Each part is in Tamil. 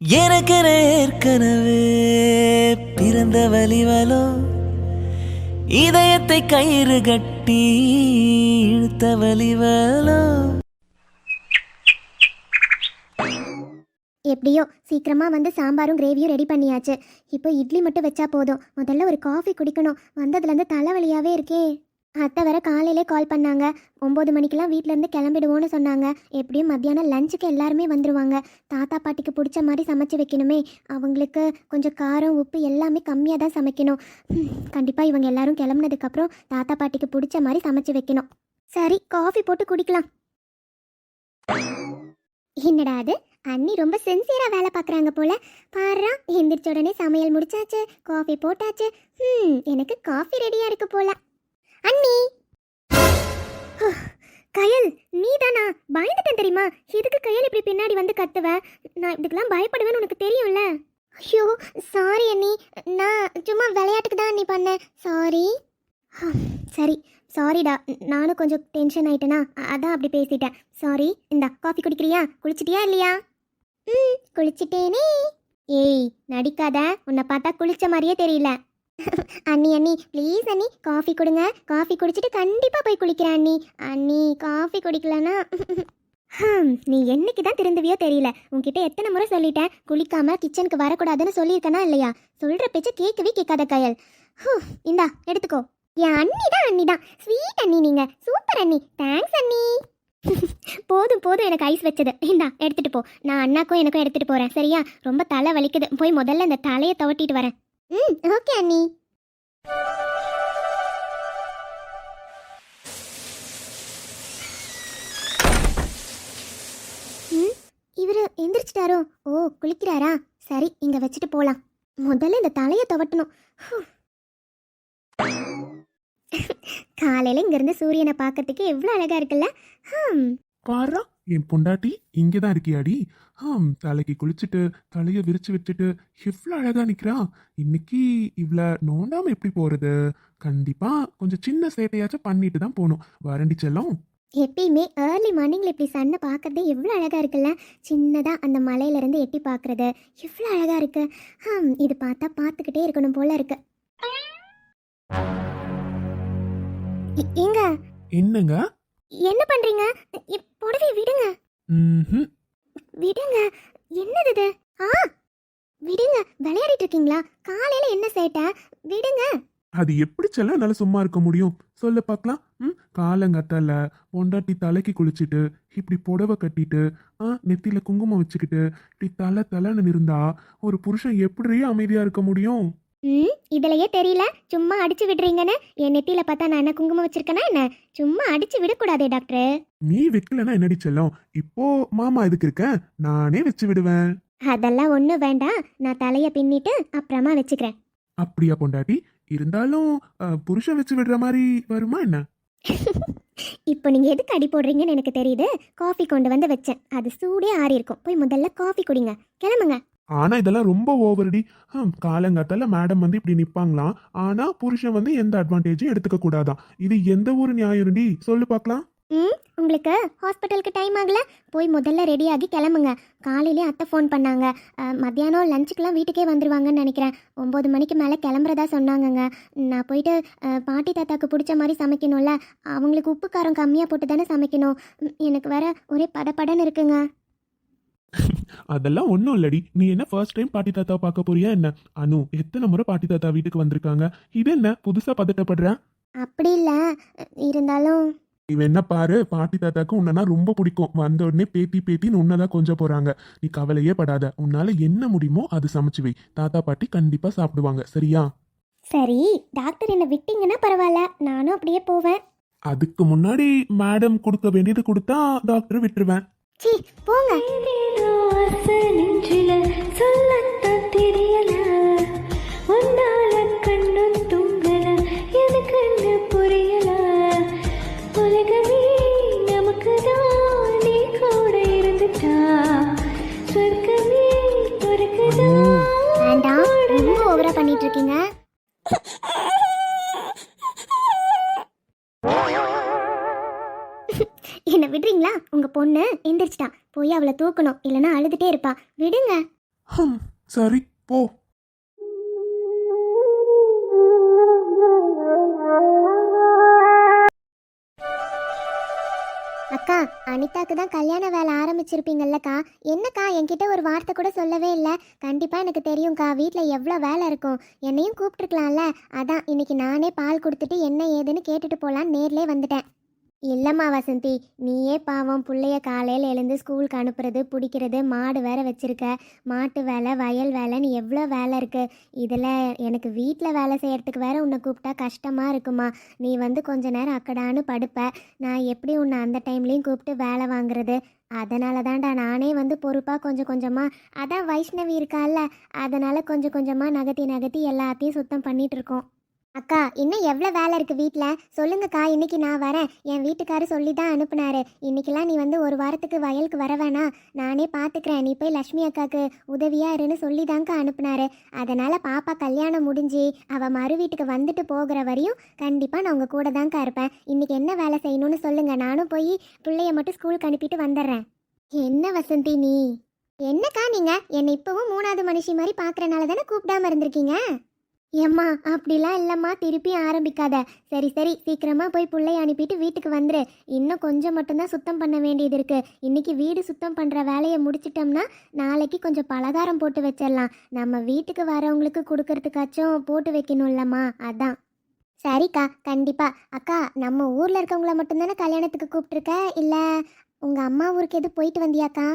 எனக்கு ஏற்கனவே பிறந்த வலிவலோ இதயத்தை கயிறு கட்டி இழுத்த வலிவலோ எப்படியோ சீக்கிரமா வந்து சாம்பாரும் கிரேவியும் ரெடி பண்ணியாச்சு. இப்போ இட்லி மட்டும் வச்சா போதும். முதல்ல ஒரு காஃபி குடிக்கணும். வந்ததுலேருந்து தலைவலியாவே இருக்கே. அத்தை வர காலையிலே கால் பண்ணாங்க. ஒம்பது மணிக்கெல்லாம் வீட்டிலேருந்து கிளம்பிடுவோன்னு சொன்னாங்க. எப்படியும் மத்தியானம் லஞ்சுக்கு எல்லாருமே வந்துருவாங்க. தாத்தா பாட்டிக்கு பிடிச்ச மாதிரி சமைச்சு வைக்கணுமே. அவங்களுக்கு கொஞ்சம் காரம் உப்பு எல்லாமே கம்மியாக தான் சமைக்கணும். கண்டிப்பாக இவங்க எல்லாரும் கிளம்புனதுக்கப்புறம் தாத்தா பாட்டிக்கு பிடிச்ச மாதிரி சமைச்சு வைக்கணும். சரி காஃபி போட்டு குடிக்கலாம். என்னடா அது? அண்ணி ரொம்ப சின்சியராக வேலை பார்க்குறாங்க போல. பாருடா எந்திரிச்ச உடனே சமையல் முடிச்சாச்சு காஃபி போட்டாச்சு. ம் எனக்கு காஃபி ரெடியாக இருக்கு போல. அண்ணி. கயல் நீ தானா பயந்துட்டேன் தெரியுமா? எதுக்கு கயல் இப்படி பின்னாடி வந்து கத்துவ? நான் இதுக்கெல்லாம் பயப்படுவேன்னு உனக்கு தெரியும்ல. ஐயோ சாரி அண்ணி. நான் சும்மா விளையாட்டுக்கு தான் அண்ணி பண்ணேன். சாரி சரி. சாரிடா நானும் கொஞ்சம் டென்ஷன் ஆயிட்டேனா? அதான் அப்படி பேசிட்டேன். சாரி இந்த காஃபி குடிக்கிறியா? குளிச்சிட்டியா இல்லையா? ம் குளிச்சிட்டேனே. ஏய் நடிக்காத. உன்னை பார்த்தா குளிச்ச மாதிரியே தெரியல. அண்ணி அண்ணி ப்ளீஸ் அண்ணி காஃபி கொடுங்க. காஃபி குடிச்சிட்டு கண்டிப்பாக போய் குளிக்கிறேன் அண்ணி. அண்ணி காஃபி குடிக்கலனா? ஹம், நீ என்னைக்கு தான் திருந்துவியோ தெரியல. உன்கிட்ட எத்தனை முறை சொல்லிட்டேன். குளிக்காம கிச்சனுக்கு வரக்கூடாதுன்னு சொல்லியிருக்கனா இல்லையா? சொல்ற பேச்ச கேட்கவே கேட்காத கயல். ஹூ, இந்தா எடுத்துக்கோ. என் அண்ணி தான் அண்ணி தான். ஸ்வீட் அண்ணி நீங்க. சூப்பர் அண்ணி. தேங்க்ஸ் அண்ணி. போதும் போதும் எனக்கு ஐஸ் வச்சது. இந்தா எடுத்துட்டு போ. நான் அண்ணாக்கும் எனக்கும் எடுத்துட்டு போறேன். சரியா? ரொம்ப தலை வலிக்குது. போய் முதல்ல இந்த தலையை தவட்டிட்டு வரேன். ம் ஓகே அண்ணி. ம் இவர் எந்திரிச்சிட்டாரோ? ஓ குளிக்கிறாரா? சரி இங்க வச்சுட்டு போலாம். முதல்ல இந்த தலையை துவட்டணும். ஹூ. காலையில இங்க இருந்து சூரியனை பார்க்கறதுக்கு எவ்வளவு அழகா இருக்குல்ல? ஹம். பாரா என் பொண்டாட்டி இங்கே தான் இருக்கியாடி? ஆம் தலைக்கு குளிச்சுட்டு தலையை விரிச்சு விட்டுட்டு எவ்வளோ அழகா நிக்கிறா? இன்னைக்கு இவ்வளோ நோண்டாம எப்படி போறது? கண்டிப்பா கொஞ்சம் சின்ன சேட்டையாச்சும் பண்ணிட்டு தான் போகணும் வரண்டி செல்லம். எப்பயுமே ஏர்லி மார்னிங்ல இப்படி சன்னை பார்க்கறதே எவ்வளோ அழகா இருக்குல்ல? சின்னதா அந்த மலையில இருந்து எட்டி பார்க்கறது. எவ்வளோ அழகா இருக்கு. ஹம் இது பார்த்தா பார்த்துக்கிட்டே இருக்கணும் போல இருக்கு. எ- ஏங்க என்னங்க? என்ன பண்றீங்க? இ- புடவை விடுங்க. விடுங்க. என்னது இது? ஆ விடுங்க. விளையாடிட்டு இருக்கீங்களா? காலையில என்ன சேட்டை? விடுங்க. அது எப்படி செல்ல என்னால சும்மா இருக்க முடியும்? சொல்ல பார்க்கலாம். ம் காலங்கத்தால பொண்டாட்டி தலைக்கு குளிச்சுட்டு இப்படி புடவை கட்டிட்டு ஆ நெத்தியில குங்குமம் வச்சுக்கிட்டு இப்படி தலை தலைன்னு இருந்தா ஒரு புருஷன் எப்படி அமைதியா இருக்க முடியும்? ம் இதுலயே தெரியல. சும்மா அடிச்சு விடுறீங்கன்னு என் நெத்தியில பார்த்தா நான் என்ன குங்குமம் வச்சிருக்கேனா என்ன? சும்மா அடிச்சு விடக்கூடாதே டாக்டர். நீ வைக்கலன்னா என்னடி செல்லம்? இப்போ மாமா எதுக்கு இருக்க? நானே வச்சு விடுவேன். அதெல்லாம் ஒன்றும் வேண்டாம். நான் தலையை பின்னிட்டு அப்புறமா வச்சுக்கிறேன். அப்படியா பொண்டாட்டி? இருந்தாலும் அஹ், புருஷன் வச்சு விடுற மாதிரி வருமா என்ன? இப்போ நீங்கள் எதுக்கு அடி போடுறீங்கன்னு எனக்கு தெரியுது. காஃபி கொண்டு வந்து வச்சேன். அது சூடே ஆறி இருக்கும் போய் முதல்ல காஃபி குடிங்க. கிளம்புங்க. ஆனா இதெல்லாம் ரொம்ப ஓவர்டி காலங்காத்தால மேடம் வந்து இப்படி நிப்பாங்களாம். ஆனா புருஷன் வந்து எந்த அட்வான்டேஜும் எடுத்துக்க கூடாதான் இது எந்த ஒரு நியாயம்டி சொல்லு பார்க்கலாம் ம் உங்களுக்கு ஹாஸ்பிட்டலுக்கு டைம் ஆகல? போய் முதல்ல ரெடியாகி கிளம்புங்க. காலையிலே அத்தை ஃபோன் பண்ணாங்க. மத்தியானம் லஞ்சுக்கெலாம் வீட்டுக்கே வந்துருவாங்கன்னு நினைக்கிறேன். ஒம்பது மணிக்கு மேலே கிளம்புறதா சொன்னாங்கங்க. நான் போயிட்டு பாட்டி தாத்தாக்கு பிடிச்ச மாதிரி சமைக்கணும்ல. அவங்களுக்கு உப்பு காரம் கம்மியாக போட்டு தானே சமைக்கணும். எனக்கு வேற ஒரே படபடன்னு இருக்குங்க. அதெல்லாம் ஒன்றும் இல்லடி. நீ என்ன ஃபர்ஸ்ட் டைம் பாட்டி தாத்தா பார்க்க போறியா என்ன? அனு எத்தனை முறை பாட்டி தாத்தா வீட்டுக்கு வந்திருக்காங்க? இது என்ன புதுசா பதட்டப்படுற? அப்படி இல்லை. இருந்தாலும் இவ என்ன பாரு பாட்டி தாத்தாக்கு உன்னனா ரொம்ப பிடிக்கும். வந்த உடனே பேத்தி பேத்தின்னு உன்னதான் கொஞ்சம் போறாங்க. நீ கவலையே படாத. உன்னால என்ன முடியுமோ அது சமைச்சு வை. தாத்தா பாட்டி கண்டிப்பா சாப்பிடுவாங்க. சரியா? சரி டாக்டர் என்னை விட்டீங்கன்னா பரவாயில்ல. நானும் அப்படியே போவேன். அதுக்கு முன்னாடி மேடம் கொடுக்க வேண்டியது கொடுத்தா டாக்டர் விட்டுருவேன். போங்க. ஆசை நெஞ்சில சொல்லத்தான் தெரியல. உன்னால கண்ணும் தூங்கல எனக்குன்னு புரியல. உலகமே நமக்கு தான் நீ கூட இருந்துட்டா. சொர்க்கமே உனக்குதா வேண்டாம் ரொம்ப ஓவரா பண்ணிட்டு இருக்கீங்க என்ன விடுறீங்களா? உங்க பொண்ணு எந்திரிச்சிட்டா. போய் அவளை தூக்கணும். இல்லைன்னா அழுதுட்டே இருப்பா. விடுங்க. ஹம் சரி போ. அக்கா அனிதாக்கு தான் கல்யாண வேலை ஆரம்பிச்சிருப்பீங்கல்லக்கா. என்னக்கா என்கிட்ட ஒரு வார்த்தை கூட சொல்லவே இல்லை. கண்டிப்பாக எனக்கு தெரியும்க்கா வீட்டில் எவ்வளோ வேலை இருக்கும். என்னையும் கூப்பிட்டுருக்கலாம்ல. அதான் இன்னைக்கு நானே பால் கொடுத்துட்டு என்ன ஏதுன்னு கேட்டுட்டு போகலான்னு நேர்லே வந்துட்டேன். இல்லைம்மா வசந்தி நீயே பாவம் பிள்ளைய காலையில் எழுந்து ஸ்கூலுக்கு அனுப்புறது பிடிக்கிறது மாடு வேற வச்சிருக்க மாட்டு வேலை வயல் வேலைன்னு எவ்வளோ வேலை இருக்குது இதில் எனக்கு வீட்டில் வேலை செய்கிறதுக்கு வேற உன்னை கூப்பிட்டா கஷ்டமாக இருக்குமா. நீ வந்து கொஞ்ச நேரம் அக்கடான்னு படுப்ப. நான் எப்படி உன்னை அந்த டைம்லேயும் கூப்பிட்டு வேலை வாங்குறது? அதனால தான்டா நானே வந்து பொறுப்பாக கொஞ்சம் கொஞ்சமாக அதான் வைஷ்ணவி இருக்கால்ல அதனால கொஞ்சம் கொஞ்சமாக நகர்த்தி நகர்த்தி எல்லாத்தையும் சுத்தம் பண்ணிட்டு இருக்கோம். அக்கா இன்னும் எவ்வளோ வேலை இருக்குது வீட்டில் சொல்லுங்கக்கா இன்னைக்கு நான் வரேன். என் வீட்டுக்காரு சொல்லி தான் அனுப்புனாரு. இன்னைக்கெல்லாம் நீ வந்து ஒரு வாரத்துக்கு வயலுக்கு வர வேணாம். நானே பார்த்துக்கிறேன் நீ போய் லக்ஷ்மி அக்காவுக்கு உதவியாக இருன்னு சொல்லி தாங்க்கா அனுப்புனாரு. அதனால் பாப்பா கல்யாணம் முடிஞ்சு அவள் மறு வீட்டுக்கு வந்துட்டு போகிற வரையும் கண்டிப்பாக நான் உங்கள் கூட தாங்க்கா இருப்பேன். இன்னைக்கு என்ன வேலை செய்யணும்னு சொல்லுங்கள் நானும் போய் பிள்ளைய மட்டும் ஸ்கூலுக்கு அனுப்பிட்டு வந்துடுறேன். என்ன வசந்தி நீ? என்னக்கா நீங்கள் என்னை இப்போவும் மூணாவது மனுஷி மாதிரி பார்க்குறனால தானே கூப்பிடாம இருந்திருக்கீங்க? ஏம்மா அப்படிலாம் இல்லைம்மா திருப்பி ஆரம்பிக்காத. சரி சரி சீக்கிரமா போய் பிள்ளைய அனுப்பிட்டு வீட்டுக்கு வந்துரு. இன்னும் கொஞ்சம் மட்டும்தான் சுத்தம் பண்ண வேண்டியது இருக்கு. இன்னைக்கு வீடு சுத்தம் பண்ற வேலையை முடிச்சிட்டோம்னா நாளைக்கு கொஞ்சம் பலகாரம் போட்டு வச்சிடலாம். நம்ம வீட்டுக்கு வரவங்களுக்கு கொடுக்கறதுக்காச்சும் போட்டு வைக்கணும்லம்மா அதான். சரிக்கா கண்டிப்பா. அக்கா நம்ம ஊர்ல இருக்கவங்கள மட்டும்தானே கல்யாணத்துக்கு கூப்பிட்டுருக்க? இல்ல உங்க அம்மா ஊருக்கு எது போயிட்டு வந்தியாக்கா?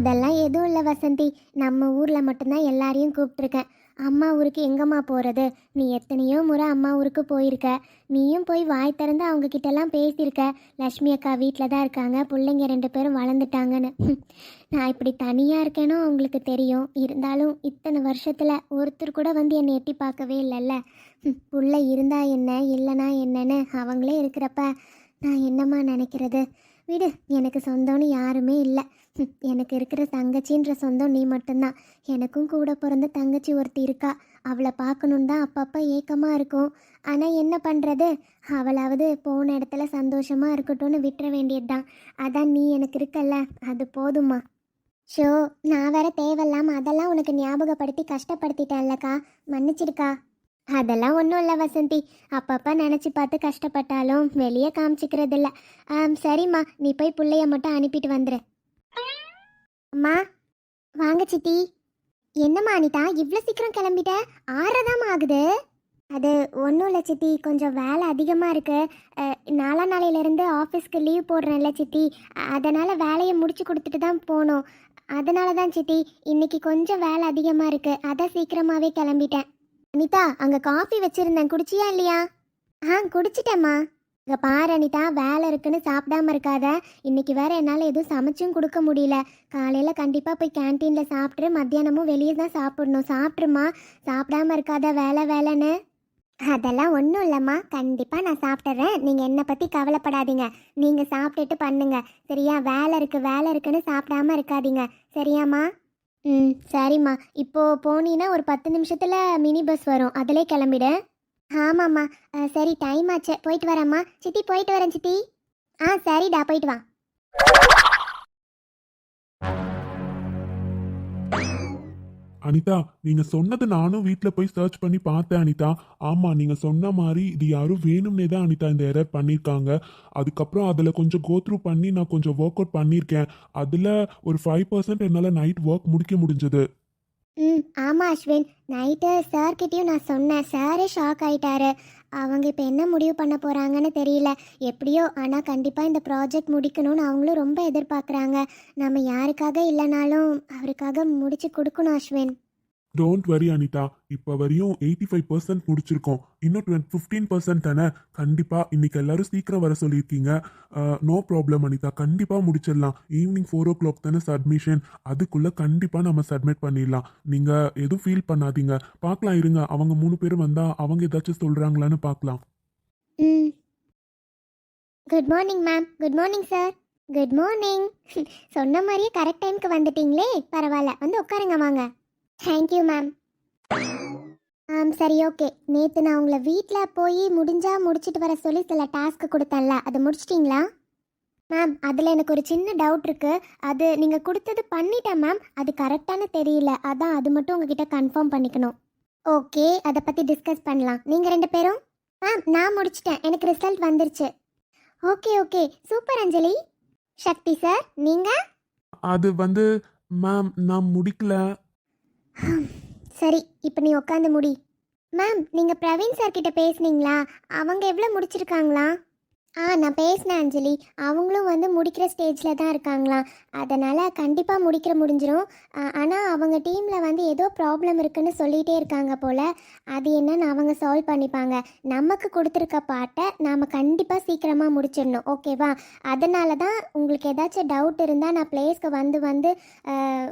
அதெல்லாம் எதுவும் இல்லை வசந்தி. நம்ம ஊரில் மட்டும்தான் எல்லாரையும் கூப்பிட்ருக்கேன் அம்மா ஊருக்கு எங்கம்மா போகிறது நீ எத்தனையோ முறை அம்மா ஊருக்கு போயிருக்க. நீயும் போய் வாய் திறந்து அவங்க கிட்டலாம் பேசியிருக்க. லக்ஷ்மி அக்கா வீட்டில் தான் இருக்காங்க. பிள்ளைங்க ரெண்டு பேரும் வளர்ந்துட்டாங்கன்னு. நான் இப்படி தனியாக இருக்கேனோ அவங்களுக்கு தெரியும். இருந்தாலும் இத்தனை வருஷத்தில் ஒருத்தர் கூட வந்து என்னை எட்டி பார்க்கவே இல்லைல்ல. புள்ள இருந்தா என்ன இல்லைனா என்னன்னு அவங்களே இருக்கிறப்ப நான் என்னம்மா நினைக்கிறது? விடு எனக்கு சொந்தம்னு யாருமே இல்லை. எனக்கு இருக்கிற தங்கச்சின்ற சொந்தம் நீ மட்டும்தான். எனக்கும் கூட பிறந்த தங்கச்சி ஒருத்தி இருக்கா. அவளை பார்க்கணும் தான் அப்பப்போ ஏக்கமாக இருக்கும். ஆனால் என்ன பண்ணுறது அவளாவது போன இடத்துல சந்தோஷமாக இருக்கட்டும்னு விட்டுற வேண்டியது தான் அதான் நீ எனக்கு இருக்கல்ல அது போதுமா ஷோ நான் வேற தேவையில்லாம அதெல்லாம் உனக்கு ஞாபகப்படுத்தி கஷ்டப்படுத்திட்டேன்லக்கா. மன்னிச்சிருக்கா அதெல்லாம் ஒன்றும் இல்லை வசந்தி. அப்பப்போ நினச்சி பார்த்து கஷ்டப்பட்டாலும் வெளியே காமிச்சிக்கிறதில்ல. சரிம்மா. நீ போய் பிள்ளைய மட்டும் அனுப்பிட்டு வந்துடு அம்மா வாங்க சித்தி. என்னம்மா அனிதா இவ்வளோ சீக்கிரம் கிளம்பிட்ட? ஆறதாம்மா ஆகுது. அது ஒன்றும் இல்லை சித்தி கொஞ்சம் வேலை அதிகமாக இருக்குது அஹ், நாலா நாளையிலேருந்து ஆஃபீஸ்க்கு லீவ் போடுறேன்ல சித்தி. அதனால் வேலையை முடிச்சு கொடுத்துட்டு தான் போகணும் அதனால தான் சித்தி இன்னைக்கு கொஞ்சம் வேலை அதிகமாக இருக்குது அதான் சீக்கிரமாகவே கிளம்பிட்டேன். அனிதா அங்கே காஃபி வச்சுருந்தேன். குடிச்சியா இல்லையா? ஆ குடிச்சிட்டேம்மா. இங்கே பாரு அனிதா வேலை இருக்குன்னு சாப்பிடாம இருக்காத. இன்னைக்கு வேற என்னால் எதுவும் சமைச்சும் கொடுக்க முடியல. காலையில் கண்டிப்பாக போய் கேன்டீனில் சாப்பிட்ரு மத்தியானமும் வெளியே தான் சாப்பிடணும். சாப்பிட்ருமா சாப்பிடாம இருக்காத வேலை வேலைன்னு. அதெல்லாம் ஒன்றும் இல்லைம்மா. கண்டிப்பாக நான் சாப்பிட்றேன் நீங்கள் என்னை பற்றி கவலைப்படாதீங்க. நீங்கள் சாப்பிட்டுட்டு பண்ணுங்க. சரியா? வேலை இருக்குது வேலை இருக்குன்னு சாப்பிடாம இருக்காதீங்க. சரியாம்மா? ம் சரிம்மா. இப்போது போனீங்கன்னா ஒரு பத்து நிமிஷத்தில் மினி பஸ் வரும். அதிலே கிளம்பிடு. ஆமாம்மா. சரி டைம் ஆச்சு. போயிட்டு வரேம்மா. சித்தி போயிட்டு வரேன் சித்தி. ஆ சரிடா போயிட்டு வா. அனிதா நீங்க சொன்னது நானும் வீட்ல போய் சர்ச் பண்ணி பார்த்தேன் அனிதா. ஆமா நீங்க சொன்ன மாதிரி இது யாரும் வேணும்னே தான் அனிதா இந்த எரர் பண்ணியிருக்காங்க அதுக்கப்புறம் அதில் கொஞ்சம் கோத்ரூ பண்ணி நான் கொஞ்சம் ஒர்க் அவுட் பண்ணியிருக்கேன் அதில் ஒரு ஃபைவ் பர்சன்ட் என்னால் நைட் ஒர்க் முடிக்க முடிஞ்சது. ம் ஆமாம் அஸ்வின். நைட்டு சார்கிட்டயும் நான் சொன்னேன். சாரே ஷாக் ஆயிட்டாரு. அவங்க இப்போ என்ன முடிவு பண்ண போகிறாங்கன்னு தெரியல. எப்படியோ ஆனால் கண்டிப்பாக இந்த ப்ராஜெக்ட் முடிக்கணும்னு அவங்களும் ரொம்ப எதிர்பார்க்குறாங்க. நம்ம யாருக்காக இல்லைனாலும் அவருக்காக முடிச்சு கொடுக்கணும் அஸ்வின். டோன்ட் வரி அனிதா இப்போ வரையும் எயிட்டி ஃபைவ் பர்சன்ட் முடிச்சிருக்கோம். இன்னும் டுவெண்ட் ஃபிஃப்டீன் பர்சன்ட் தானே? கண்டிப்பாக இன்னைக்கு எல்லாரும் சீக்கிரம் வர சொல்லியிருக்கீங்க. நோ ப்ராப்ளம் அனிதா கண்டிப்பாக முடிச்சிடலாம். ஈவினிங் ஃபோர் ஓ கிளாக் தானே சப்மிஷன் அதுக்குள்ளே கண்டிப்பாக நம்ம சப்மிட் பண்ணிடலாம். நீங்கள் எதுவும் ஃபீல் பண்ணாதீங்க. பார்க்கலாம் இருங்க. அவங்க மூணு பேரும் வந்தால் அவங்க ஏதாச்சும் சொல்கிறாங்களான்னு பார்க்கலாம். Good morning ma'am good morning sir good morning சொன்ன மாதிரியே கரெக்ட் டைமுக்கு வந்துட்டீங்களே? பரவாயில்ல. வந்து உட்காருங்க வாங்க. தேங்க்யூ மேம் ஆம் சரி ஓகே நேற்று நான் உங்களை வீட்டில் போய் முடிஞ்சால் முடிச்சிட்டு வர சொல்லி சில டாஸ்க்கு கொடுத்தேன்ல. அதை முடிச்சிட்டிங்களா? மேம் அதில் எனக்கு ஒரு சின்ன டவுட் இருக்குது அது நீங்கள் கொடுத்தது பண்ணிட்டேன் மேம் அது கரெக்டானு தெரியல. அதான் அது மட்டும் உங்ககிட்ட கன்ஃபார்ம் பண்ணிக்கணும். ஓகே அதை பற்றி டிஸ்கஸ் பண்ணலாம். நீங்கள் ரெண்டு பேரும்? மேம் நான் முடிச்சிட்டேன். எனக்கு ரிசல்ட் வந்துருச்சு. Okay okay super Anjali. Sakthi sir நீங்கள் அது வந்து மேம் நான் முடிக்கல. சரி இப்போ நீ உட்காந்து முடி. மேம் நீங்கள் பிரவீன் சார்கிட்ட பேசுனீங்களா? அவங்க எவ்வளோ முடிச்சிருக்காங்களா? ஆ நான் பேசினேன் அஞ்சலி. அவங்களும் வந்து முடிக்கிற ஸ்டேஜில் தான் இருக்காங்களாம் அதனால் கண்டிப்பாக முடிக்கிற முடிஞ்சிடும் ஆனால் அவங்க டீமில் வந்து ஏதோ ப்ராப்ளம் இருக்குன்னு சொல்லிகிட்டே இருக்காங்க போல். அது என்னன்னு அவங்க சால்வ் பண்ணிப்பாங்க. நமக்கு கொடுத்துருக்க பாட்டை நாம் கண்டிப்பாக சீக்கிரமாக முடிச்சிடணும். ஓகேவா அதனால தான் உங்களுக்கு ஏதாச்சும் டவுட் இருந்தால் நான் பிளேஸ்க்கு வந்து வந்து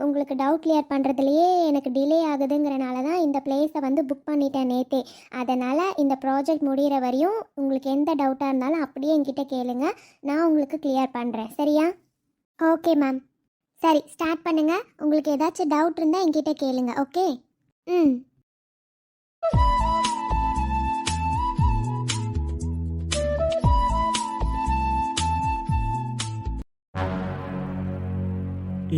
உங்களுக்கு டவுட் கிளியர் பண்ணுறதுலையே எனக்கு டிலே ஆகுதுங்கிறனால தான் இந்த பிளேஸை வந்து புக் பண்ணிட்டேன் நேத்தே. அதனால் இந்த ப்ராஜெக்ட் முடிகிற வரையும் உங்களுக்கு எந்த டவுட்டாக இருந்தாலும் அப்படியே என்கிட்ட கேளுங்க. நான் உங்களுக்கு கிளியர் பண்ணுறேன் சரியா? ஓகே மேம் சரி ஸ்டார்ட் பண்ணுங்க. உங்களுக்கு ஏதாச்சும் டவுட் இருந்தால் என்கிட்ட கேளுங்க. ஓகே ம்.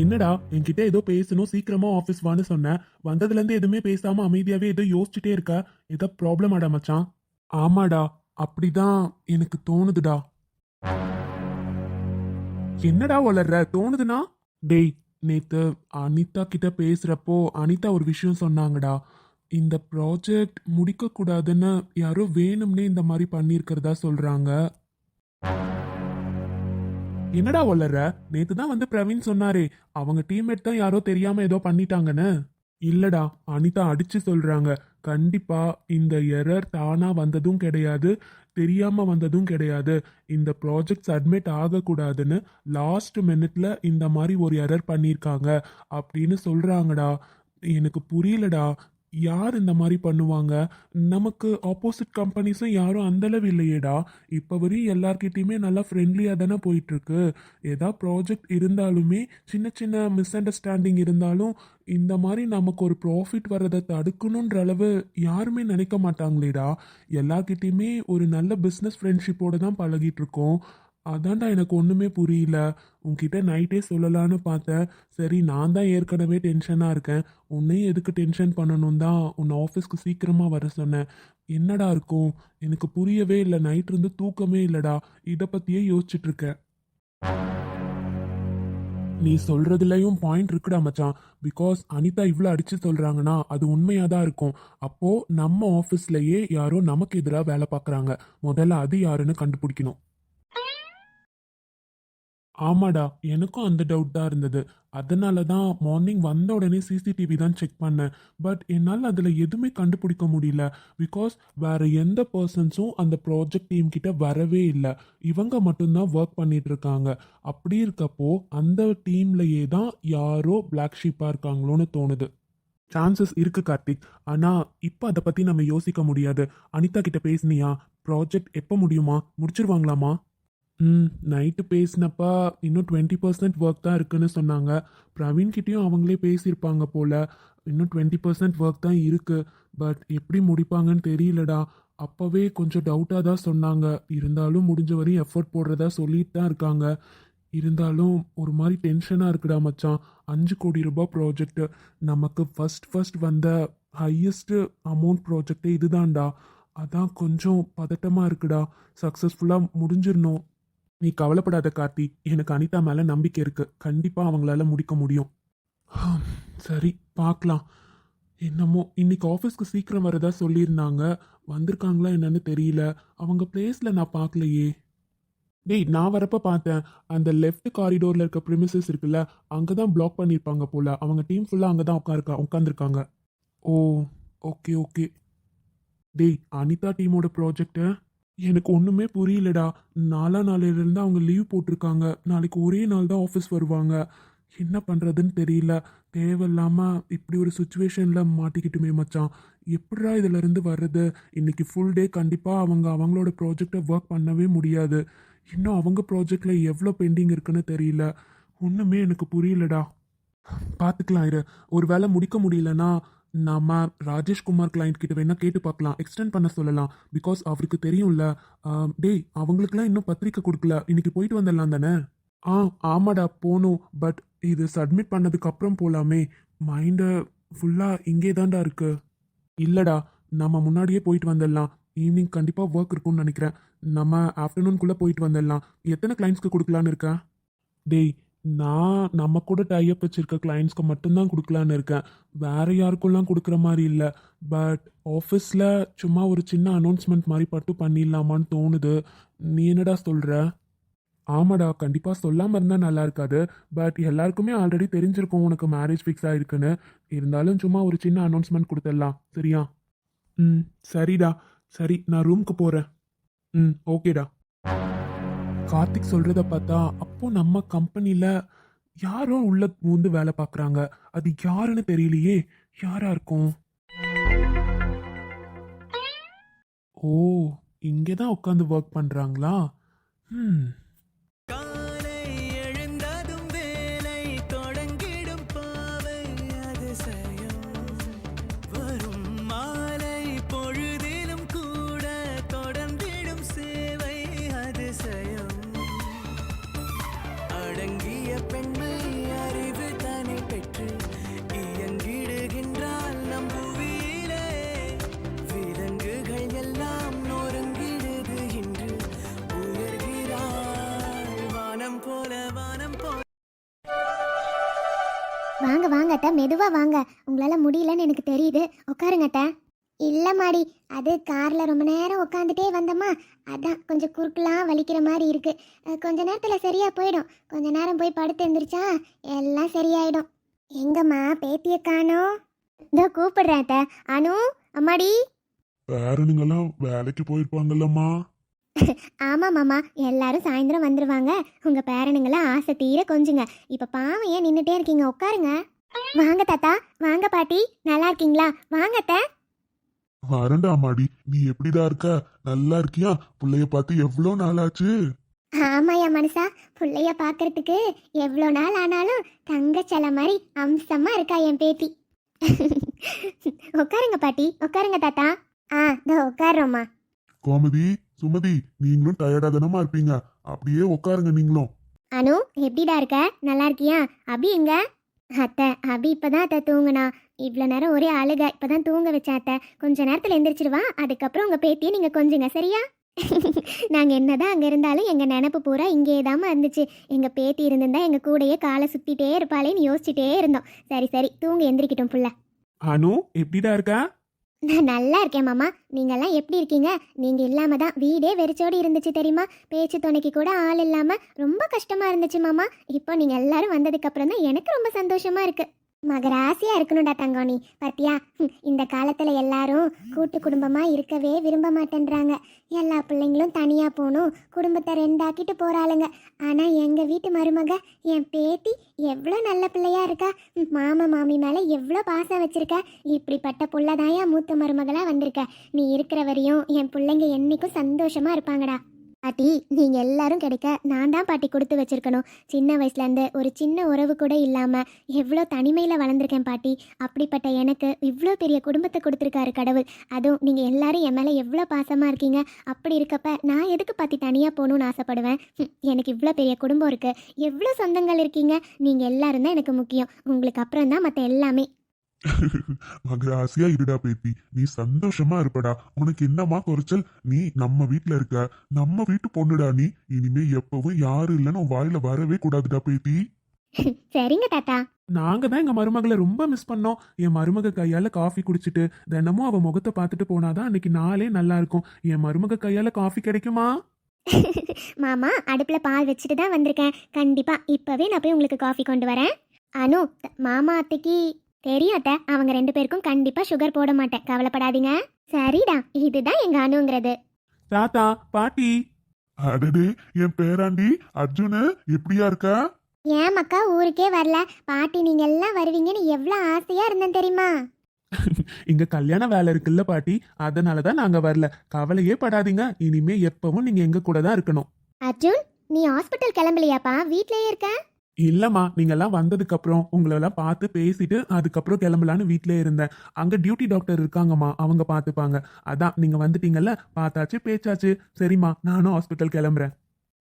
என்னடா? என்கிட்ட ஏதோ பேசணும் சீக்கிரமா ஆஃபீஸ் வான்னு சொன்னேன் வந்ததுல இருந்து எதுவுமே பேசாம அமைதியாவே ஏதோ யோசிச்சுட்டே இருக்க. ஏதோ ப்ராப்ளம் ஆடா மச்சான். ஆமாடா. அப்படிதான் எனக்கு தோணுதுடா. என்னடா வளர்ற? தோணுதுன்னா? டேய் நேத்து அனிதா கிட்ட பேசுறப்போ அனிதா ஒரு விஷயம் சொன்னாங்கடா. இந்த ப்ராஜெக்ட் முடிக்க கூடாதுன்னு யாரோ வேணும்னே இந்த மாதிரி பண்ணியிருக்கிறதா சொல்றாங்க. என்னடா வளர்ற? நேத்து தான் வந்து பிரவீன் சொன்னாரே அவங்க டீம்மேட் தான் யாரோ தெரியாம ஏதோ பண்ணிட்டாங்கன்னு. இல்லடா அனிதா அடிச்சு சொல்றாங்க. கண்டிப்பா இந்த எரர் தானா வந்ததும் கிடையாது தெரியாம வந்ததும் கிடையாது. இந்த ப்ராஜெக்ட் சப்மிட் ஆகக்கூடாதுன்னு லாஸ்ட் மினிட்ல இந்த மாதிரி ஒரு எரர் பண்ணியிருக்காங்க அப்படின்னு சொல்றாங்கடா. எனக்கு புரியலடா யார் இந்த மாதிரி பண்ணுவாங்க? நமக்கு ஆப்போசிட் கம்பெனிஸும் யாரும் அந்தளவு இல்லையேடா. இப்போ வரையும் எல்லார்கிட்டையுமே நல்லா ஃப்ரெண்ட்லியாக தானே போயிட்டுருக்கு. ஏதா ப்ராஜெக்ட் இருந்தாலுமே சின்ன சின்ன மிஸ் அண்டர்ஸ்டாண்டிங் இருந்தாலும் இந்த மாதிரி நமக்கு ஒரு ப்ராஃபிட் வர்றதை தடுக்கணுன்ற அளவு யாருமே நினைக்க மாட்டாங்களேடா. எல்லார்கிட்டயுமே ஒரு நல்ல பிஸ்னஸ் ஃப்ரெண்ட்ஷிப்போடு தான் பழகிட்டு இருக்கோம். அதான்டா எனக்கு ஒன்றுமே புரியல. உன்கிட்ட நைட்டே சொல்லலான்னு பார்த்தேன். சரி நான் தான் ஏற்கனவே டென்ஷனாக இருக்கேன். உன்னையும் எதுக்கு டென்ஷன் பண்ணணும் தான் உன்னை ஆஃபீஸ்க்கு சீக்கிரமாக வர சொன்னேன். என்னடா இருக்கும்? எனக்கு புரியவே இல்லை. நைட் இருந்து தூக்கமே இல்லைடா. இதை பற்றியே யோசிச்சுட்ருக்கேன் நீ சொல்கிறதுலையும் பாயிண்ட் இருக்குடா மச்சான். பிகாஸ் அனிதா இவ்வளோ அடித்து சொல்கிறாங்கன்னா அது உண்மையாக தான் இருக்கும். அப்போது நம்ம ஆஃபீஸ்லையே யாரோ நமக்கு எதிராக வேலை பார்க்குறாங்க. முதல்ல அது யாருன்னு கண்டுபிடிக்கணும். ஆமாடா எனக்கும் அந்த டவுட் தான் இருந்தது. அதனால தான் மார்னிங் வந்த உடனே சிசிடிவி தான் செக் பண்ணேன். பட் என்னால் அதில் எதுவுமே கண்டுபிடிக்க முடியல. பிகாஸ் வேற எந்த பர்சன்ஸும் அந்த ப்ராஜெக்ட் டீம் கிட்ட வரவே இல்லை. இவங்க மட்டும்தான் ஒர்க் பண்ணிட்டு இருக்காங்க. அப்படி இருக்கப்போ அந்த டீம்லயே தான் யாரோ பிளாக் ஷீப்பாக இருக்காங்களோன்னு தோணுது. சான்சஸ் இருக்குது கார்த்திக். ஆனால் இப்போ அதை பற்றி நம்ம யோசிக்க முடியாது. அனிதா கிட்ட பேசுனியா? ப்ராஜெக்ட் எப்போ முடியுமா? முடிச்சிருவாங்களாமா ம் நைட்டு பேசினப்பா இன்னும் டுவெண்ட்டி பர்சன்ட் ஒர்க் தான் இருக்குன்னு சொன்னாங்க. பிரவீன்கிட்டேயும் அவங்களே பேசியிருப்பாங்க போல். இன்னும் டுவெண்ட்டி பர்சன்ட் ஒர்க் தான் இருக்குது பட் எப்படி முடிப்பாங்கன்னு தெரியலடா. அப்போவே கொஞ்சம் டவுட்டாக தான் சொன்னாங்க. இருந்தாலும் முடிஞ்ச வரையும் எஃபர்ட் போடுறதா சொல்லிட்டு தான் இருக்காங்க. இருந்தாலும் ஒரு மாதிரி டென்ஷனாக இருக்குடா மச்சான். அஞ்சு கோடி ரூபாய் ப்ராஜெக்ட் நமக்கு ஃபஸ்ட் ஃபஸ்ட் வந்த ஹையஸ்ட் அமௌண்ட் ப்ராஜெக்டே இதுதான்டா. அதான் கொஞ்சம் பதட்டமாக இருக்குடா. சக்ஸஸ்ஃபுல்லாக முடிஞ்சிடணும். நீ கவலைப்படாத கார்த்தி. எனக்கு அனிதா மேலே நம்பிக்கை இருக்கு. கண்டிப்பாக அவங்களால முடிக்க முடியும். சரி பார்க்கலாம் என்னமோ இன்னைக்கு ஆஃபீஸ்க்கு சீக்கிரம் வரதா சொல்லியிருந்தாங்க. வந்திருக்காங்களா என்னன்னு தெரியல. அவங்க பிளேஸில் நான் பார்க்கலையே. டேய் நான் வரப்ப பார்த்தேன். அந்த லெஃப்ட் காரிடோர்ல இருக்க ப்ரிமிசஸ் இருக்குல்ல அங்கே தான் பிளாக் பண்ணியிருப்பாங்க போல. அவங்க டீம் ஃபுல்லாக அங்கே தான் உட்காருக்கா உட்காந்துருக்காங்க ஓ ஓகே ஓகே டேய் அனிதா டீமோட ப்ராஜெக்ட்டு எனக்கு ஒன்றுமே புரியலடா. நாலா நாளையிலேருந்து அவங்க லீவ் போட்டிருக்காங்க. நாளைக்கு ஒரே நாள் தான் ஆஃபீஸ் வருவாங்க. என்ன பண்ணுறதுன்னு தெரியல. தேவையில்லாமல் இப்படி ஒரு சுச்சுவேஷனில் மாட்டிக்கிட்டுமே மச்சான். எப்படா இதிலேருந்து வர்றது? இன்னைக்கு ஃபுல் டே கண்டிப்பாக அவங்க அவங்களோட ப்ராஜெக்டை ஒர்க் பண்ணவே முடியாது. இன்னும் அவங்க ப்ராஜெக்டில் எவ்வளோ பெண்டிங் இருக்குன்னு தெரியல. ஒன்றுமே எனக்கு புரியலடா. பார்த்துக்கலாம் இரு. ஒரு வேளை முடிக்க முடியலன்னா நம்ம ராஜேஷ்குமார் கிளைண்ட் கிட்ட வேணா கேட்டு பார்க்கலாம் எக்ஸ்டெண்ட் பண்ண சொல்லலாம். பிகாஸ் அவருக்கு தெரியும்ல டேய் அவங்களுக்குலாம் இன்னும் பத்திரிக்கை கொடுக்கல. இன்னைக்கு போயிட்டு வந்துடலாம் தானே? ஆ ஆமாடா போகணும். பட் இது சப்மிட் பண்ணதுக்கு அப்புறம் போலாமே. மைண்டு ஃபுல்லாக இங்கே தான்டா இருக்கு. இல்லைடா நம்ம முன்னாடியே போயிட்டு வந்துடலாம். ஈவினிங் கண்டிப்பாக ஒர்க் இருக்கும்னு நினைக்கிறேன். நம்ம ஆஃப்டர்நூன்குள்ளே போயிட்டு வந்துடலாம். எத்தனை கிளைண்ட்ஸ்க்கு கொடுக்கலான்னு இருக்கேன் டேய் நான் நம்ம கூட டைப் வச்சிருக்க கிளைண்ட்ஸ்க்கு மட்டும்தான் கொடுக்கலான்னு இருக்கேன். வேற யாருக்கும்லாம் கொடுக்குற மாதிரி இல்லை. பட் ஆஃபீஸில் சும்மா ஒரு சின்ன அனௌன்ஸ்மெண்ட் மாதிரி மட்டும் பண்ணிடலாமான்னு தோணுது. நீ என்னடா சொல்கிற ஆமாடா கண்டிப்பாக சொல்லாமல் இருந்தால் நல்லா இருக்காது. பட் எல்லாருக்குமே ஆல்ரெடி தெரிஞ்சிருக்கும் உனக்கு மேரேஜ் ஃபிக்ஸ் ஆகிருக்குன்னு இருந்தாலும் சும்மா ஒரு சின்ன அனௌன்ஸ்மெண்ட் கொடுத்துடலாம். சரியா? ம் சரிடா. சரி நான் ரூமுக்கு போகிறேன் ம் ஓகேடா. கார்த்திக் சொல்கிறத பார்த்தா அப்போ நம்ம கம்பெனியில் யாரோ உள்ள பூந்து வேலை பார்க்குறாங்க. அது யாருன்னு தெரியலையே. யாரா இருக்கும்? ஓ இங்கே தான் உட்காந்து ஒர்க் பண்ணுறாங்களா ம் பெண்மை அறிவு தனி பெற்று நம் புவியிலே விலங்குகள் எல்லாம் நொறுங்கிடுது இன்று. உயர்கிறாள் வானம் போல வானம் போல வாங்க வாங்க மெதுவா வாங்க. உங்களால முடியலன்னு எனக்கு தெரியுது. உட்காருங்க இல்ல மாடி அது கார்ல ரொம்ப நேரம் உட்காந்துட்டே வந்தோமா அதான் கொஞ்சம் குறுக்கெல்லாம் வலிக்கிற மாதிரி இருக்கு. அஹ், கொஞ்ச நேரத்துல சரியா போயிடும். கொஞ்ச நேரம் போய் படுத்து எந்திரிச்சா எல்லாம் சரியாயிடும். எங்கம்மா பேத்திய காணோம் இதோ கூப்பிடுறேன் அத்தை. அனு அம்மாடி? பேரனுங்கெல்லாம் வேலைக்கு போயிருப்பாங்கல்லம்மா. ஆமா மாமா எல்லாரும் சாயந்தரம் வந்துருவாங்க. உங்க பேரனுங்களாம் ஆசை தீர கொஞ்சுங்க. இப்ப பாவம் ஏன் நின்னுட்டே இருக்கீங்க? உட்காருங்க. வாங்க தாத்தா வாங்க பாட்டி. நல்லா இருக்கீங்களா? வாங்க அத்தை. வரண்டா மாடி. நீ எப்படிடா இருக்க? நல்லா இருக்கியா? புள்ளைய பார்த்து எவ்வளோ நாளாச்சு? ஆமாயா மனுஷா. புள்ளைய பார்க்கறதுக்கு எவ்வளோ நாள் ஆனாலும் தங்கச்சல மாதிரி அம்சமா இருக்கா என் பேத்தி. உட்காருங்க பாட்டி. உட்காருங்க தாத்தா. ஆ இதோ உட்காரோம்மா கோமதி சுமதி நீங்களும் டயர்டா தானமா இருப்பீங்க? அப்படியே உட்காருங்க நீங்களும். அனு எப்படிடா இருக்க? நல்லா இருக்கியா? அபி எங்க? அத்தை அபி இப்பதான் அத்தை தூங்குனா. இவ்வளோ நேரம் ஒரே அழுக இப்பதான் தூங்க வச்ச அத்தை. கொஞ்ச நேரத்தில் எந்திரிச்சிருவா அதுக்கப்புறம் உங்க பேத்தியை நீங்க கொஞ்சுங்க சரியா? நாங்கள் என்னதான் அங்கே இருந்தாலும் எங்கள் நினப்பு பூரா இங்கே தாம்மா இருந்துச்சு எங்கள் பேத்தி இருந்திருந்தா எங்கள் கூடயே காலை சுற்றிட்டே இருப்பாளேன்னு யோசிச்சுட்டே இருந்தோம். சரி சரி தூங்க எந்திரிக்கிட்டோம் புள்ள. அனு எப்படிடா இருக்க? நான் நல்லா இருக்கேன் மாமா. நீங்கெல்லாம் எப்படி இருக்கீங்க? நீங்கள் இல்லாம தான் வீடே வெறிச்சோடி இருந்துச்சு தெரியுமா? பேச்சு துணைக்கு கூட ஆள் இல்லாமல் ரொம்ப கஷ்டமா இருந்துச்சு மாமா. இப்போ நீங்கள் எல்லாரும் வந்ததுக்கு அப்புறம் தான் எனக்கு ரொம்ப சந்தோஷமா இருக்கு. மகராசியா இருக்கணும்டா தங்கம் நீ பாத்தியா இந்த காலத்துல எல்லாரும் கூட்டு குடும்பமா இருக்கவே விரும்ப மாட்டேன்றாங்க. எல்லா பிள்ளைங்களும் தனியா போகணும் குடும்பத்தை ரெண்டாக்கிட்டு போறாளுங்க. ஆனா எங்க வீட்டு மருமக என் பேத்தி எவ்வளோ நல்ல பிள்ளையா இருக்கா? மாமா மாமி மேல எவ்வளோ பாசம் வச்சிருக்க? இப்படிப்பட்ட புள்ளதாயா மூத்த மருமகளா வந்திருக்க. நீ இருக்கிற வரையும் என் பிள்ளைங்க என்னைக்கும் சந்தோஷமா இருப்பாங்கடா. பாட்டி நீங்க எல்லாரும் கிடைக்க நான் தான் பாட்டி கொடுத்து வச்சிருக்கணும். சின்ன வயசுல இருந்து ஒரு சின்ன உறவு கூட இல்லாம எவ்வளோ தனிமையில வளர்ந்துருக்கேன் பாட்டி. அப்படிப்பட்ட எனக்கு இவ்வளோ பெரிய குடும்பத்தை கொடுத்துருக்காரு கடவுள். அதுவும் நீங்க எல்லாரும் என் மேலே எவ்வளோ பாசமா இருக்கீங்க அப்படி இருக்கப்ப நான் எதுக்கு பாத்தி தனியா போகணும்னு ஆசைப்படுவேன்? எனக்கு இவ்வளோ பெரிய குடும்பம் இருக்கு. எவ்வளோ சொந்தங்கள் இருக்கீங்க? நீங்க எல்லாரும் தான் எனக்கு முக்கியம். உங்களுக்கு அப்புறம் தான் மற்ற எல்லாமே மகராசியா இருடா பேத்தி நீ சந்தோஷமா இருப்படா. உனக்கு என்னமா குறைச்சல்? நீ நம்ம வீட்ல இருக்க. நம்ம வீட்டு பொண்ணுடா நீ. இனிமே எப்பவும் யாரு இல்லைன்னு உன் வாயில வரவே கூடாதுடா பேத்தி சரிங்க தாத்தா. நாங்க தான் எங்க மருமகளை ரொம்ப மிஸ் பண்ணோம். என் மருமக கையால காஃபி குடிச்சிட்டு தினமும் அவ முகத்தை பார்த்துட்டு போனாதான் அன்னைக்கு நாளே நல்லா இருக்கும். என் மருமக கையால காஃபி கிடைக்குமா? மாமா அடுப்புல பால் வச்சுட்டு தான் வந்திருக்கேன். கண்டிப்பா இப்பவே நான் போய் உங்களுக்கு காஃபி கொண்டு வரேன். அனு மாமா அத்தைக்கு தெரியும் அத்தை. அவங்க ரெண்டு பேருக்கும் கண்டிப்பா சுகர் போட மாட்டேன். கவலைப்படாதீங்க. சரிடா. இதுதான் எங்க அணுங்கிறது தாத்தா பாட்டி. அடடே என் பேராண்டி அர்ஜுனு எப்படியா இருக்க? ஏன் மக்கா ஊருக்கே வரல. பாட்டி நீங்க எல்லாம் வருவீங்கன்னு எவ்வளோ ஆசையா இருந்தேன் தெரியுமா? இங்க கல்யாண வேலை இருக்குல்ல பாட்டி. அதனாலதான் நாங்க வரல. கவலையே படாதீங்க. இனிமே எப்பவும் நீங்க எங்க கூட தான் இருக்கணும். அர்ஜுன் நீ ஹாஸ்பிட்டல் கிளம்பலையாப்பா? வீட்லயே இருக்க? இல்லம்மா நீங்கெல்லாம் வந்ததுக்கு அப்புறம் உங்களெல்லாம் பார்த்து பேசிட்டு அதுக்கப்புறம் கிளம்பலான்னு வீட்டிலே இருந்தேன். அங்க டியூட்டி டாக்டர் இருக்காங்கம்மா அவங்க பார்த்துப்பாங்க. அதான் நீங்க வந்துட்டீங்கல்ல பார்த்தாச்சு பேச்சாச்சு. சரிம்மா நானும் ஹாஸ்பிட்டல் கிளம்புறேன்.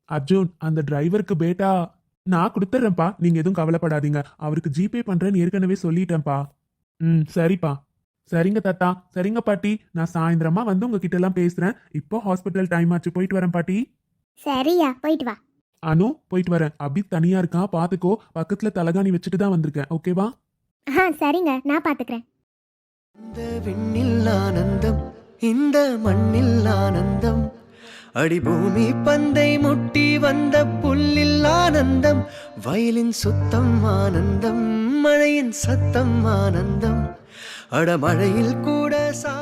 அர்ஜுன் அந்த டிரைவருக்கு பேட்டா? நான் கொடுத்துட்றேன்ப்பா நீங்க எதுவும் கவலைப்படாதீங்க. அவருக்கு ஜிபே பண்றேன்னு ஏற்கனவே சொல்லிட்டேன்ப்பா. ம் சரிப்பா. சரிங்க தாத்தா. சரிங்க பாட்டி. நான் சாயந்தரமா வந்து உங்ககிட்ட எல்லாம் பேசுறேன். இப்போ ஹாஸ்பிட்டல் டைம் ஆச்சு. போயிட்டு வரேன் பாட்டி. சரியா போயிட்டு வா. அனு போயிட்டு வரேன். அபி தனியா இருக்கான் பாத்துக்கோ. பக்கத்துல தலகாணி வச்சுட்டு தான் வந்திருக்கேன். ஓகேவா ஆ சரிங்க. நான் பாத்துக்கிறேன். இந்த விண்ணில் ஆனந்தம் இந்த மண்ணில் ஆனந்தம் அடிபூமி பந்தை முட்டி வந்த புல்லில் ஆனந்தம் வயலின் சுத்தம் ஆனந்தம் மழையின் சத்தம் ஆனந்தம் அடமழையில் கூட சாயம்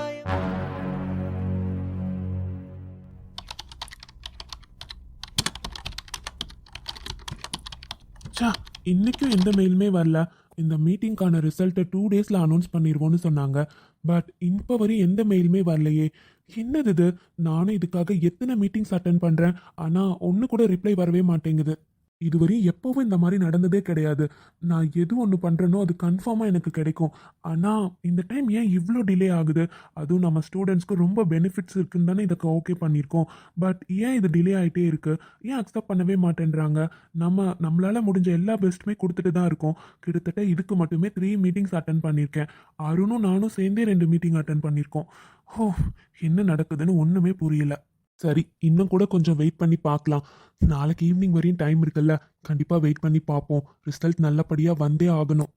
இன்றைக்கும் எந்த மெயிலுமே வரல. இந்த மீட்டிங்க்கான ரிசல்ட்டை டூ டேஸில் அனௌன்ஸ் பண்ணிடுவோன்னு சொன்னாங்க. பட் இப்போ வரையும் எந்த மெயிலுமே வரலையே. என்னது இது? நானும் இதுக்காக எத்தனை மீட்டிங்ஸ் அட்டன் பண்ணுறேன் ஆனால் ஒன்று கூட ரிப்ளை வரவே மாட்டேங்குது. இதுவரையும் எப்பவும் இந்த மாதிரி நடந்ததே கிடையாது. நான் எது ஒன்று பண்ணுறேனோ அது கன்ஃபார்மாக எனக்கு கிடைக்கும். ஆனால் இந்த டைம் ஏன் இவ்வளோ டிலே ஆகுது? அதுவும் நம்ம ஸ்டூடெண்ட்ஸ்க்கு ரொம்ப பெனிஃபிட்ஸ் இருக்குன்னு தானே இதுக்கு ஓகே பண்ணியிருக்கோம். பட் ஏன் இது டிலே ஆகிட்டே இருக்குது ஏன் அக்செப்ட் பண்ணவே மாட்டேன்றாங்க? நம்ம நம்மளால் முடிஞ்ச எல்லா பெஸ்ட்டுமே கொடுத்துட்டு தான் இருக்கோம். கிட்டத்தட்ட இதுக்கு மட்டுமே த்ரீ மீட்டிங்ஸ் அட்டன் பண்ணியிருக்கேன். அருணும் நானும் சேர்ந்தே ரெண்டு மீட்டிங் அட்டன் பண்ணியிருக்கோம். ஓ என்ன நடக்குதுன்னு ஒன்றுமே புரியல. சரி இன்னும் கூட கொஞ்சம் வெயிட் பண்ணி பார்க்கலாம். நாளைக்கு ஈவினிங் வரையும் டைம் இருக்குல்ல. கண்டிப்பாக வெயிட் பண்ணி பார்ப்போம். ரிசல்ட் நல்லபடியாக வந்தே ஆகணும்.